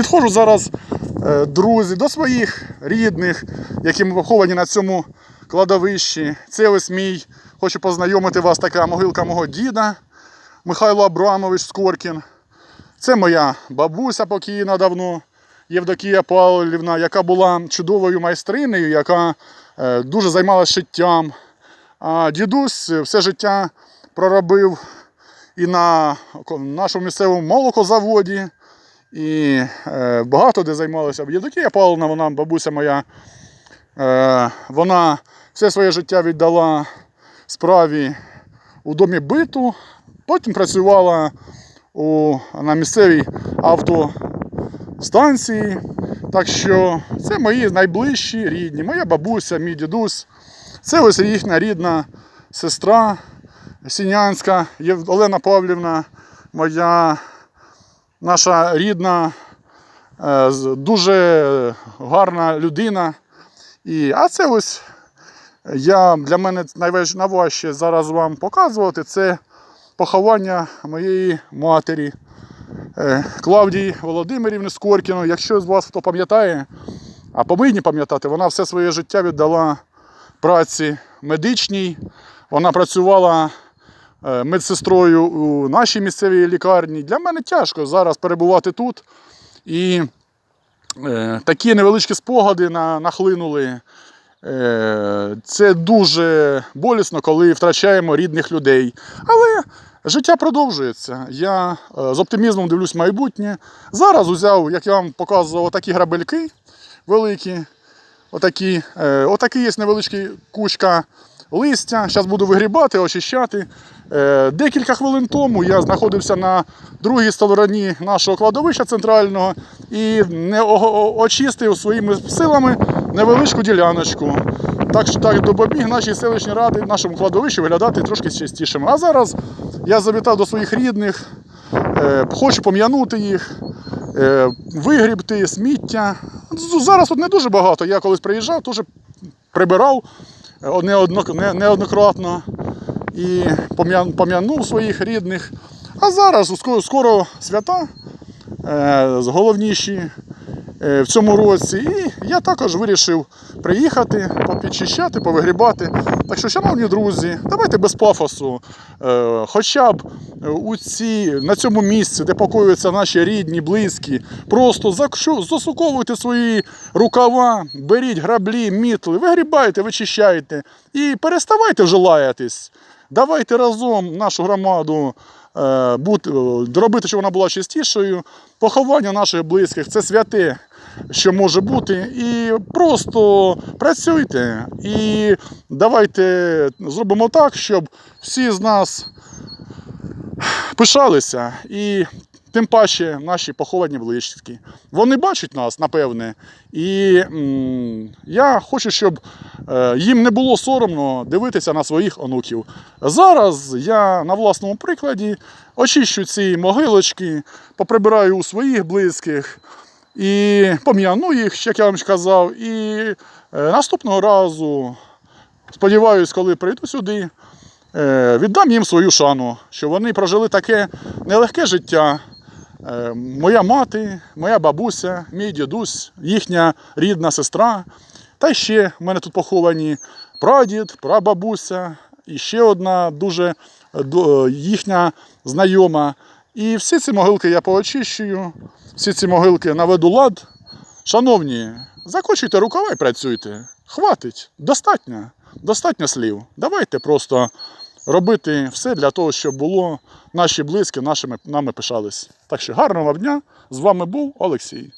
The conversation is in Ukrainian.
Підходжу зараз, е, друзі, до своїх рідних, які поховані на цьому кладовищі. Це ось мій, хочу познайомити вас, така могилка мого діда Михайло Абрамович Скоркін. Це моя бабуся покійна давно, Євдокія Павлівна, яка була чудовою майстринею, яка е, дуже займалася шиттям. А дідусь все життя проробив і на нашому місцевому молокозаводі, і е, багато де займалася. Євдокія Павловна, вона бабуся моя, е, вона все своє життя віддала справі у домі биту, потім працювала у, на місцевій автостанції. Так що це мої найближчі рідні, моя бабуся, мій дідусь. Це ось їхня рідна сестра Сінянська Олена Павлівна, моя наша рідна, е, дуже гарна людина. І, а це ось я, для мене найваж- найважче зараз вам показувати це поховання моєї матері е, Клавдії Володимирівни Скоркіної. Якщо з вас хто пам'ятає, а повинні пам'ятати, вона все своє життя віддала праці медичній. Вона працювала медсестрою у нашій місцевій лікарні. Для мене тяжко зараз перебувати тут. І е, такі невеличкі спогади на, нахлинули. Е, Це дуже болісно, коли втрачаємо рідних людей. Але життя продовжується. Я е, з оптимізмом дивлюсь в майбутнє. Зараз узяв, як я вам показував, такі грабельки великі. Отакі, е, отакий є невеличкий кучка листя. Зараз буду вигрібати, очищати. Е, декілька хвилин тому я знаходився на другій стороні нашого кладовища центрального і не очистив своїми силами невеличку діляночку. Так що так допоміг нашій селищній раді, нашому кладовищу виглядати трошки чистішим. А зараз я завітав до своїх рідних, е, хочу пом'янути їх, е, вигрібти сміття. Зараз тут не дуже багато. Я колись приїжджав, теж прибирав неоднократно і пом'ян- пом'янув своїх рідних. А зараз скоро, свята е, головніші е, в цьому році. І я також вирішив приїхати, попідчищати, повигрібати. Так що, шановні друзі, давайте без пафосу, е, хоча б е, у ці, на цьому місці, де покоюються наші рідні, близькі, просто засуковуйте свої рукава, беріть граблі, мітли, вигрібайте, вичищайте і переставайте вже лаятись. Давайте разом нашу громаду е, бути, е, робити, щоб вона була чистішою. Поховання наших близьких це святе, що може бути. І просто працюйте. І давайте зробимо так, щоб всі з нас пишалися. І тим паче наші поховані близькі. Вони бачать нас, напевне. І м, я хочу, щоб е, їм не було соромно дивитися на своїх онуків. Зараз я на власному прикладі очищу ці могилочки, поприбираю у своїх близьких і пом'яну їх, як я вам казав. І е, наступного разу, сподіваюсь, коли прийду сюди, віддам їм свою шану, що вони прожили таке нелегке життя. Е, Моя мати, моя бабуся, мій дідусь, їхня рідна сестра. Та ще в мене тут поховані прадід, прабабуся і ще одна дуже е, е, їхня знайома. І всі ці могилки я поочищую, всі ці могилки наведу лад. Шановні, закочуйте рукава і працюйте. Хватить, достатньо, достатньо слів. Давайте просто робити все для того, щоб було наші близькі, нашими нами пишались. Так що гарного дня. З вами був Олексій.